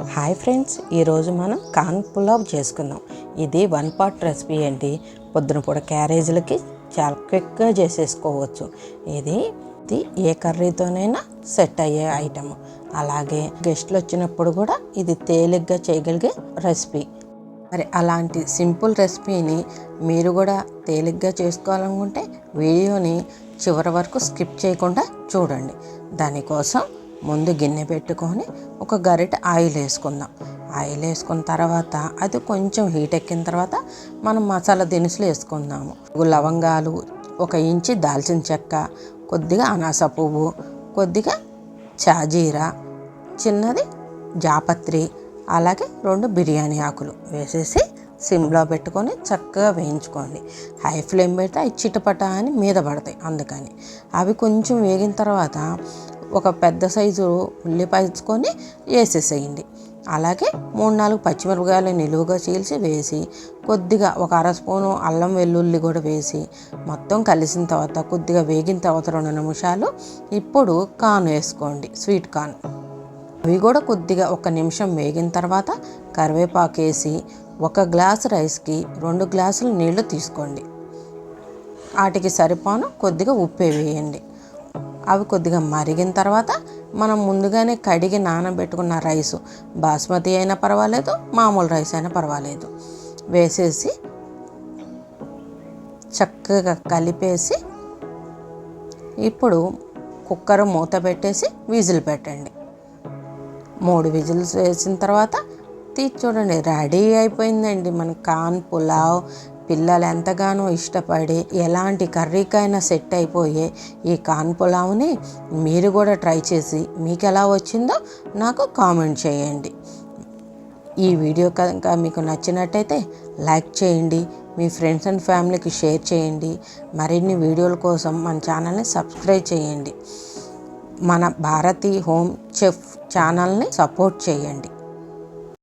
Hi friends ఈరోజు మనం కాన్ పులావ్ చేసుకుందాం. ఇది వన్ పార్ట్ రెసిపీ అండి. పొద్దున పూట క్యారేజీలకి చాలా క్విక్గా చేసేసుకోవచ్చు. ఇది ఇది ఏ కర్రీతోనైనా సెట్ అయ్యే ఐటమ్. అలాగే గెస్ట్లు వచ్చినప్పుడు కూడా ఇది తేలిగ్గా చేయగలిగే రెసిపీ. మరి అలాంటి సింపుల్ రెసిపీని మీరు కూడా తేలిగ్గా చేసుకోవాలనుకుంటే వీడియోని చివరి వరకు స్కిప్ చేయకుండా చూడండి. దానికోసం ముందు గిన్నె పెట్టుకొని ఒక గరిట ఆయిల్ వేసుకుందాం. ఆయిల్ వేసుకున్న తర్వాత అది కొంచెం హీట్ ఎక్కిన తర్వాత మనం మసాలా దినుసులు వేసుకుందాము. లవంగాలు ఒక ఇంచి దాల్చిన చెక్క కొద్దిగా అనాస పువ్వు కొద్దిగా చాజీరా చిన్నది జాపత్రి అలాగే రెండు బిర్యానీ ఆకులు వేసేసి సిమ్లో పెట్టుకొని చక్కగా వేయించుకోండి. హై ఫ్లేమ్ పెడితే అవి చిటపట అని మీద పడతాయి అందుకని. అవి కొంచెం వేగిన తర్వాత ఒక పెద్ద సైజు ఉల్లిపాయించుకొని వేసేసేయండి. అలాగే మూడు నాలుగు పచ్చిమిరపకాయలు నిలువుగా చీల్చి వేసి కొద్దిగా ఒక అర స్పూను అల్లం వెల్లుల్లి కూడా వేసి మొత్తం కలిసిన తర్వాత కొద్దిగా వేగిన తర్వాత రెండు నిమిషాలు ఇప్పుడు కాన్ వేసుకోండి స్వీట్ కార్న్ అవి కూడా కొద్దిగా ఒక నిమిషం వేగిన తర్వాత కరివేపాకు వేసి ఒక గ్లాస్ రైస్కి రెండు గ్లాసులు నీళ్ళు తీసుకోండి. వాటికి సరిపోను కొద్దిగా ఉప్పు వేయండి. అవి కొద్దిగా మరిగిన తర్వాత మనం ముందుగానే కడిగి నానబెట్టుకున్న రైసు. బాస్మతి అయినా పర్వాలేదు మామూలు రైస్ అయినా పర్వాలేదు. వేసేసి చక్కగా కలిపేసి ఇప్పుడు కుక్కర్ మూత పెట్టేసి విజిల్ పెట్టండి. మూడు విజిల్స్ వేసిన తర్వాత తీసి చూడండి రెడీ అయిపోయిందండి. మన కాన్ పులావ్ పిల్లలు ఎంతగానో ఇష్టపడి ఎలాంటి కర్రీకైనా సెట్ అయిపోయే ఈ కాన్ పులావ్ని మీరు కూడా ట్రై చేసి మీకు ఎలా వచ్చిందో నాకు కామెంట్ చేయండి. ఈ వీడియో కనుక మీకు నచ్చినట్టయితే లైక్ చేయండి మీ ఫ్రెండ్స్ అండ్ ఫ్యామిలీకి షేర్ చేయండి మరిన్ని వీడియోల కోసం మన ఛానల్ని సబ్స్క్రైబ్ చేయండి. మన భారతీ హోమ్ చెఫ్ ఛానల్ని సపోర్ట్ చేయండి.